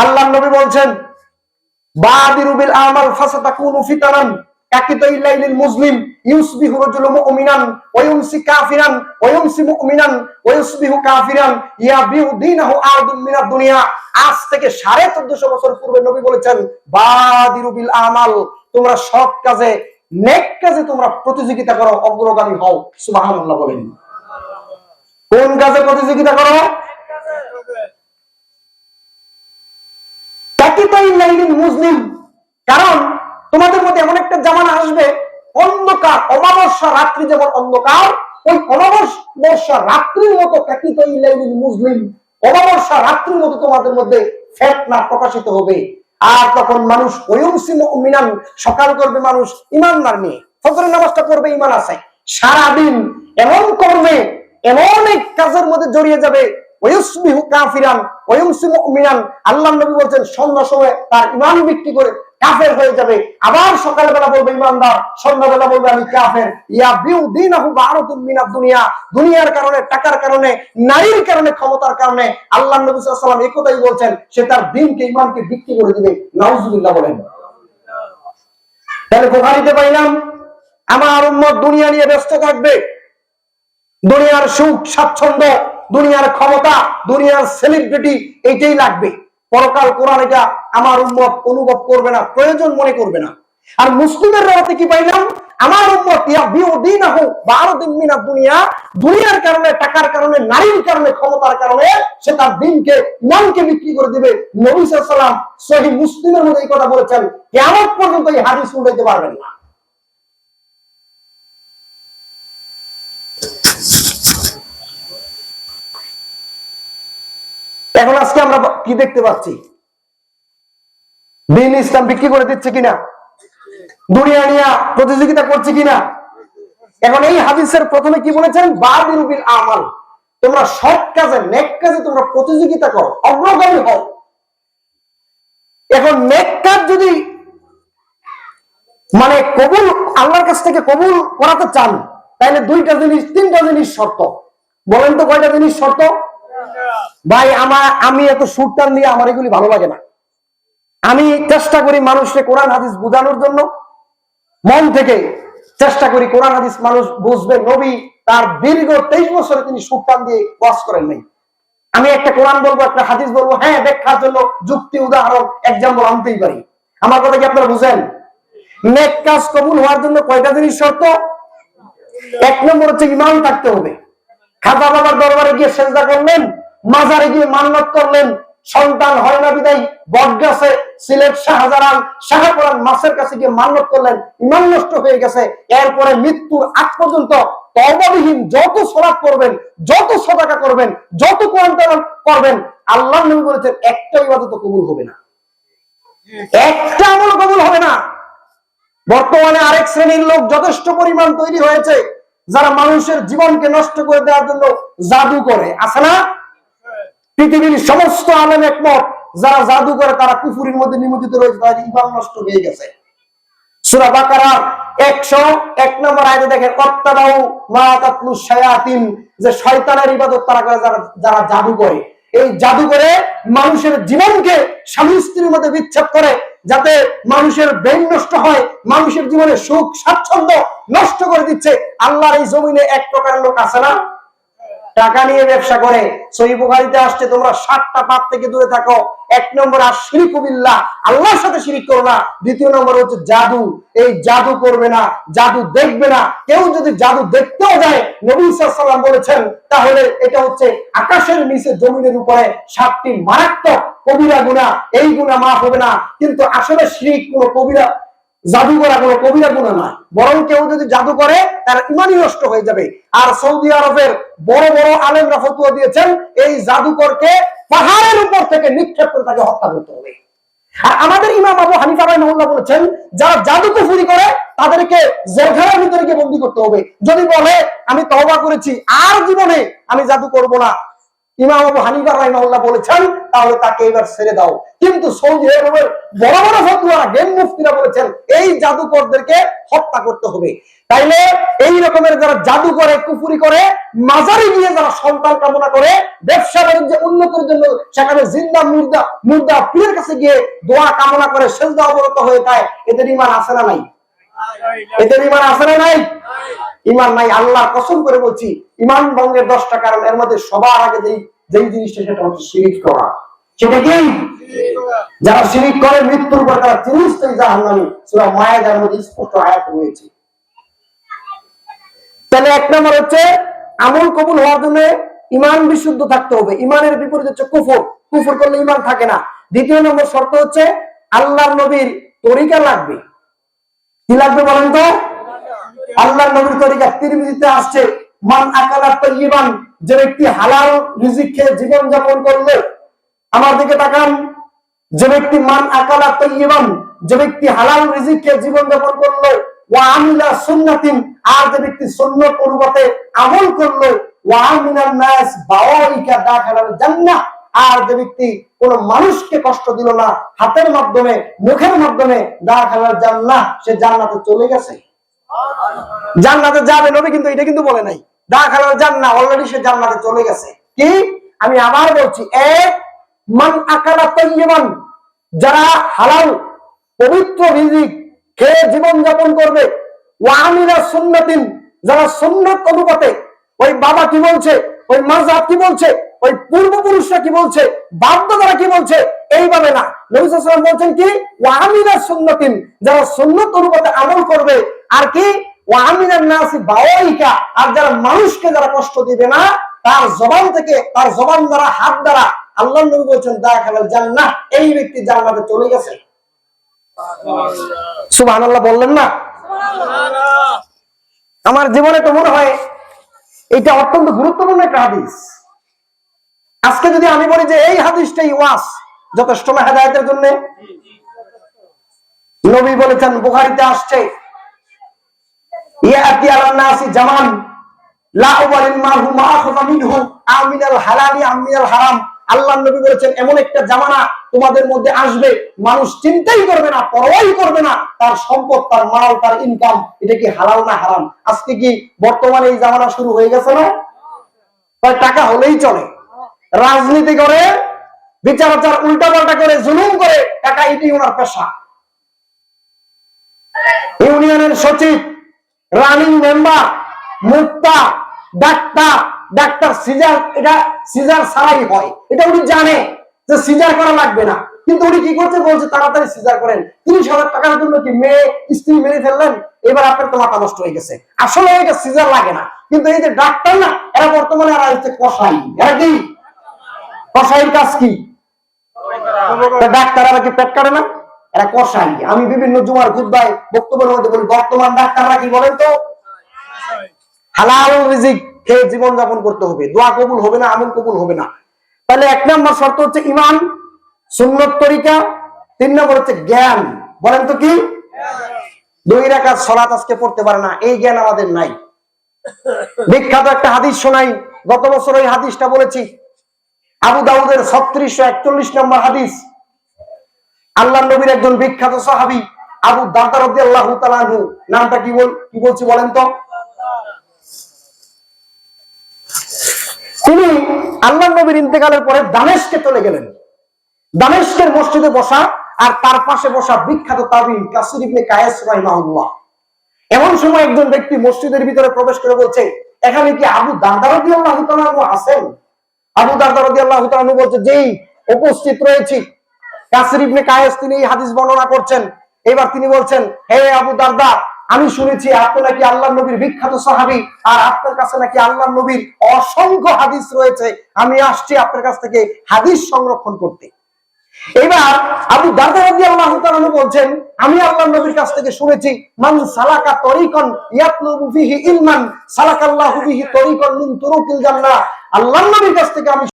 আল্লাহ নবী বলছেন, বাদিরু বিল আমাল ফাসাতাকুনু মিনাদ দুনিয়া। আজ থেকে 1450 বছর পূর্বে নবী বলেছেন আমাল, তোমরা সৎ কাজে, নেক কাজে তোমরা প্রতিযোগিতা করো, অগ্রগামী হও। সুবহানাল্লাহ বলেন। কোন কাজে প্রতিযোগিতা করো? মুসলিম কারণ তোমাদের মধ্যে এমন একটা জামানা আসবে, অন্ধকার, অমাবস্যা রাত্রি যেমন অন্ধকার, ওই অমাবস্যা রাত্রির মতো মুসলিম, অমাবস্যা রাত্রির মতো তোমাদের মধ্যে ফেতনা প্রকাশিত হবে। আর তখন মানুষ মুমিনান সকাল করবে মানুষ ইমানদার নিয়ে ফজরের নামাজটা পড়বে ইমান আছে। সারাদিন এমন করবে এমন এক কাজের মধ্যে জড়িয়ে যাবে আল্লাহ নবী বলছেন সময় তার ইমান বিক্রি করে কাফের হয়ে যাবে। আবার সকালবেলা বলবে, ইমানদার, সন্ধ্যাবেলা বলবে, আমি কাফের। ইয়া মিনাদ দুনিয়া। দুনিয়ার কারণে, টাকার কারণে, নারীর কারণে, ক্ষমতার কারণে আল্লাহ নবী সাল্লাল্লাহু আলাইহি ওয়াসাল্লাম এই কথাই বলছেন, সে তার দিনকে, ইমানকে বিক্রি করে দিবে। নাউজুবিল্লাহ বলেন। তাহলে পাইলাম, আমার উম্মত দুনিয়া নিয়ে ব্যস্ত থাকবে। দুনিয়ার সুখ, স্বাচ্ছন্দ্য দুনিয়ার ক্ষমতা, দুনিয়ার সেলিব্রিটি এইটাই লাগবে। পরকাল কোরআন এটা আমার উম্মত অনুভব করবে না, প্রয়োজন মনে করবে না। আর মুসলিমের রাতে কি পাইলাম? আমার উম্মত ইয়া বিউদিনাহু বারদিন মিনা দুনিয়া, দুনিয়ার কারণে, টাকার কারণে, নারীর কারণে, ক্ষমতার কারণে সে তার দিনকে ইমানকে বিক্রি করে দিবে। নবী সাল্লাম সহিহ মুসলিমের মধ্যে এই কথা বলেছেন কেমন পর্যন্ত এই হাদিস উঠাইতে পারবেন না। এখন আজকে আমরা কি দেখতে পাচ্ছি? দিন ইসলাম বিক্রি করে দিচ্ছে কিনা? দুনিয়া নিয়া প্রতিযোগিতা করছে কিনা? এখন এই হাদিসের প্রথমে কি বলেছেন? বাদিরুবিল আমাল। তোমরা সৎ কাজে, নেক কাজে তোমরা প্রতিযোগিতা করো, অগ্রগামী হও। এখন নেক কাজ যদি মানে কবুল, আল্লাহর কাছ থেকে কবুল করাতে চান, তাহলে দুইটা জিনিস, তিনটা জিনিস শর্ত। বলেন তো কয়টা জিনিস শর্ত? ভাই, আমার, আমি এত সুরটান নিয়ে আমার এগুলি ভালো লাগে না। আমি চেষ্টা করি মানুষকে কোরআন, হাদিস বোঝানোর জন্য। মন থেকে চেষ্টা করি কোরআন, হাদিস মানুষ বুঝবে। নবী তার দীর্ঘ তেইশ বছরে তিনি সুরটান দিয়ে ওয়াজ করেন নাই। আমি একটা কোরআন বলব, একটা হাদিস বলব হ্যাঁ ব্যাখ্যার জন্য যুক্তি, উদাহরণ এক্সাম্পল আনতেই পারি। আমার কথা কি আপনারা বুঝেন? নেক কাজ কবুল হওয়ার জন্য কয়টা জিনিস শর্ত? এক নম্বর হচ্ছে ইমান থাকতে হবে। খাজা বাবার দরবারে গিয়ে সেজদা করলেন মাজারে গিয়ে মান্নত করলেন। সন্তান হয় না বিদায়, বটগাছে সিলেট শাহজালাল শাহপুরান মাসের কাছে গিয়ে মান্নত করলেন। ইমান নষ্ট হয়ে গেছে। এরপরে মৃত্যুর আগ পর্যন্ত তবাবিহীন যত সরাব করবেন, যত সদাকা করবেন, যত কোরআন করবেন আল্লাহ নবী বলেছেন, একটা ইবাদত কবুল হবে না। একটা আমল কবুল হবে না। বর্তমানে আরেক শ্রেণির লোক যথেষ্ট পরিমাণ তৈরি হয়েছে, যারা মানুষের জীবনকে নষ্ট করে দেওয়ার জন্য জাদু করে। আছে না? পৃথিবীর সমস্ত আলেম একমত, যারা জাদু করে তারা কুফুরির মধ্যে নিমজ্জিত রয়েছে, তাদের ইমান নষ্ট হয়ে গেছে। নম্বর দেখেন শায়াতিন যে শয়তানের ইবাদত তারা করে যারা যারা জাদু করে। এই জাদু করে মানুষের জীবনকে স্বামী স্ত্রীর মধ্যে বিচ্ছেদ করে, যাতে মানুষের ব্রেন নষ্ট হয়, মানুষের জীবনে সুখ, স্বাচ্ছন্দ্য নষ্ট করে দিচ্ছে। আল্লাহর এই জমিনে এক প্রকার লোক আছে না? টাকা নিয়ে ব্যবসা করে। সহি আসছে, তোমরা সাতটা পাপ থেকে দূরে থাকো। এক নম্বর আর শিরিক আল্লাহর সাথে শিরিক করো না। দ্বিতীয় নম্বর হচ্ছে জাদু। এই জাদু করবে না, জাদু দেখবে না। কেউ যদি জাদু দেখতেও যায়, নবী সাল্লাম বলেছেন, তাহলে এটা হচ্ছে আকাশের নিচে জমিনের উপরে সাতটি মারাত্মক কবিরা গুণা এই গুণা মাফ হবে না। কিন্তু আসলে শিরিক কোনো কবিরা জাদু করা কোনো কবিরা গুণা নয়। বরং কেউ যদি জাদু করে, তার ইমানই নষ্ট হয়ে যাবে। আর সৌদি আরবের বড় বড় আলেমরা ফতুয়া দিয়েছেন, এই জাদুকরকে পাহাড়ের উপর থেকে নিক্ষেপ করে তাকে হত্যা করতে হবে। আর আমাদের ইমাম আবু হানিফা রাই মহল্লা বলেছেন, যারা জাদু কুফুরি করে, তাদেরকে জেলখানার ভিতরে গিয়ে বন্দি করতে হবে। যদি বলে, আমি তহবা করেছি, আর জীবনে আমি জাদু করব না ইমাম আবু হানিফা রাহিমাহুল্লাহ বলেছেন, তাহলে তাকে এবার ছেড়ে দাও। কিন্তু সৌদি আরবের বড় বড় ফতুয়ারা গেম মুফতিরা বলেছেন, এই জাদুকরদেরকে হত্যা করতে হবে। তাইলে এই রকমের যারা জাদু করে, কুফুরি করে, মাজারে গিয়ে যারা সন্তান কামনা করে, ব্যবসা বাণিজ্য উন্নতির জন্য সেখানে জিন্দা, মুর্দা মুর্দা পীরের কাছে গিয়ে দোয়া কামনা করে সেজদা অবরত হয়ে যায়, এদের ইমান আছে না নাই? এদের ইমান আছে না নাই? ইমান নাই আল্লাহ কসম করে বলছি, ইমান ভঙ্গের দশটা কারণ, এর মধ্যে সবার আগে যেই যেই জিনিসটা, সেটা হচ্ছে শিরিক করা। সেটা কি? যারা শিরিক করে, মৃত্যুর পর তারা চিরস্থায়ী জাহান্নামী। সূরা মায়াদার মধ্যে স্পষ্ট আয়াত রয়েছে। তাহলে এক নম্বর হচ্ছে, আমল কবুল হওয়ার জন্য ইমান বিশুদ্ধ থাকতে হবে। ইমানের বিপরীত হচ্ছে কুফর। কুফর করলে ইমান থাকে না। দ্বিতীয় নম্বর শর্ত হচ্ছে, আল্লাহর নবীর তরিকা লাগবে। কি লাগবে বলেন তো? আল্লাহর নবীর তরিকা তিরমিজিতে আসছে, মান আকালাত তাইয়িবান যে ব্যক্তি হালাল রিজিক খেয়ে জীবন যাপন করল, আমার দিকে তাকান, যে ব্যক্তি মান আকালাত তাইয়িবান যে ব্যক্তি হালাল রিজিক খেয়ে জীবন যাপন করল, ওয়া আমিলা সুন্নাতিন আর যে ব্যক্তি সুন্নত অনুপাতে আমল করল, ওয়া আমিনান নাস বাওয়াইকা দাখালাল জান্নাহ। আর যে ব্যক্তি কোন মানুষকে কষ্ট দিল না, হাতের মাধ্যমে, মুখের মাধ্যমে দাখালাল জান্নাহ, সে জান্নাতে চলে গেছে। জান্নাতে যাবে নবী কিন্তু এটা কিন্তু বলে নাই। জান্নাহ অলরেডি সে জান্নাতে চলে গেছে। কি? আমি আবার বলছি, এক, মান যারা হালাল, পবিত্র রিজিক খেয়ে জীবন যাপন করবে সুন্নাতিন, যারা সুন্নত অনুপাতে, ওই বাবা কি বলছে, ওই মাযহাব কি বলছে, ওই পূর্বপুরুষরা কি বলছে কি বলছে, এইভাবে না। বলছেন কি ওয়ামিলা সুন্নাতিন, যারা সুন্নত অনুপাতে আমল করবে, আর কি? আর যারা মানুষকে যারা কষ্ট দিবে না তার জবান থেকে তার জবান দ্বারা হাত দ্বারা আল্লাহ নবী বলছেন দাখালাল জান্নাহ। এই ব্যক্তি জান্নাতে চলে গেছে। সুবহানাল্লাহ। বললেন না? আমার জীবনে তো মনে হয় এটা অত্যন্ত গুরুত্বপূর্ণ একটা হাদিস। আজকে যদি আমি বলি যে এই হাদিসটাই ওয়াস যথেষ্ট না হেদায়তের জন্য নবী বলেছেন বুখারিতে আসছে ইয়াতি নাসি জামান। লা উবালিল মিনহু। আমিনাল হালালি আমিনাল হারাম। নবী বলেছেন, এমন একটা জামানা তোমাদের মধ্যে আসবে। মানুষ চিন্তাই করবে না, পরোয়াই করবে না। তার সম্পদ, তার মাল, তার ইনকাম এটা কি হালাল না হারাম? আজকে কি বর্তমানে এই জামানা শুরু হয়ে গেছে না? টাকা হলেই চলে। রাজনীতি করে, বিচার আচার উল্টা পাল্টা করে, জুলুম করে, টাকা এটি ওনার পেশা। ইউনিয়নের সচিব running member Mukta doctor doctor caesar এটা সিজার ছাড়াই হয়। এটা উনি জানে যে সিজার করা লাগবে না। কিন্তু উনি কি করছে? বলছে তাড়াতাড়ি সিজার করেন। তিরিশ হাজার টাকার জন্য কি মেয়ে স্ত্রী মেরে ফেললেন? এবার আপনার তো মাথা নষ্ট হয়ে গেছে। আসলে এটা সিজার লাগে না। কিন্তু এই যে ডাক্তার না এরা বর্তমানে এরা হচ্ছে কষাই। এরা কি? কষাইয়ের কাজ কি? ডাক্তার ডাক্তাররা কি পেট কাটে না? এরা কষাই আমি বিভিন্ন জুমার খুদ্ায় বক্তব্যের মধ্যে বলি, বর্তমান ডাক্তাররা কি বলেন তো? হালাল রিজিক খেয়ে জীবন যাপন করতে হবে। দোয়া কবুল হবে না, আমল কবুল হবে না। তাহলে এক নম্বর শর্ত হচ্ছে ইমান, সুন্নত তরিকা। তিন নম্বর হচ্ছে জ্ঞান। বলেন তো কি? দুই রাকাত সলাত আজকে পড়তে পারে না, এই জ্ঞান আমাদের নাই। বিখ্যাত একটা হাদিস শোনাই, গত বছর ওই হাদিসটা বলেছি। আবু দাউদের ছত্রিশশো একচল্লিশ নম্বর হাদিস। আল্লাহ নবীর একজন বিখ্যাত সাহাবি আবু দাদা রবি আল্লাহ নামটা কি বল কি বলছি বলেন তো? তিনি আল্লাহ নবীর ইন্তেকালের পরে দামেশকে চলে গেলেন। দামেশকের মসজিদে বসা আর তার পাশে বসা বিখ্যাত তাবিন কাসির কায়েস রাহিমাহুল্লাহ। এমন সময় একজন ব্যক্তি মসজিদের ভিতরে প্রবেশ করে বলছে, এখানে কি আবু দাদা রবি আল্লাহ আছেন? আবু দাদা রবি আল্লাহ বলছে যেই উপস্থিত রয়েছি। ইবনে কায়েস তিনি এই হাদিস বর্ণনা করছেন। এবার তিনি বলছেন, হে আবু দারদা, আমি শুনেছি আপনি নাকি আল্লাহ নবীর বিখ্যাত সাহাবি, আর আপনার কাছে নাকি আল্লাহ নবীর অসংখ্য হাদিস রয়েছে। আমি আসছি আপনার কাছ থেকে হাদিস সংরক্ষণ করতে। এবার আবু দারদা রাদিয়াল্লাহু তাআলা বলছেন, আমি আল্লাহ নবীর কাছ থেকে শুনেছি, মান সালাকা তরিকান ইয়াতলুবু ফিহি ইলমান বিহি তরিকান মিন তুরুকিল জান্নাহ। আল্লাহ নবীর কাছ থেকে আমি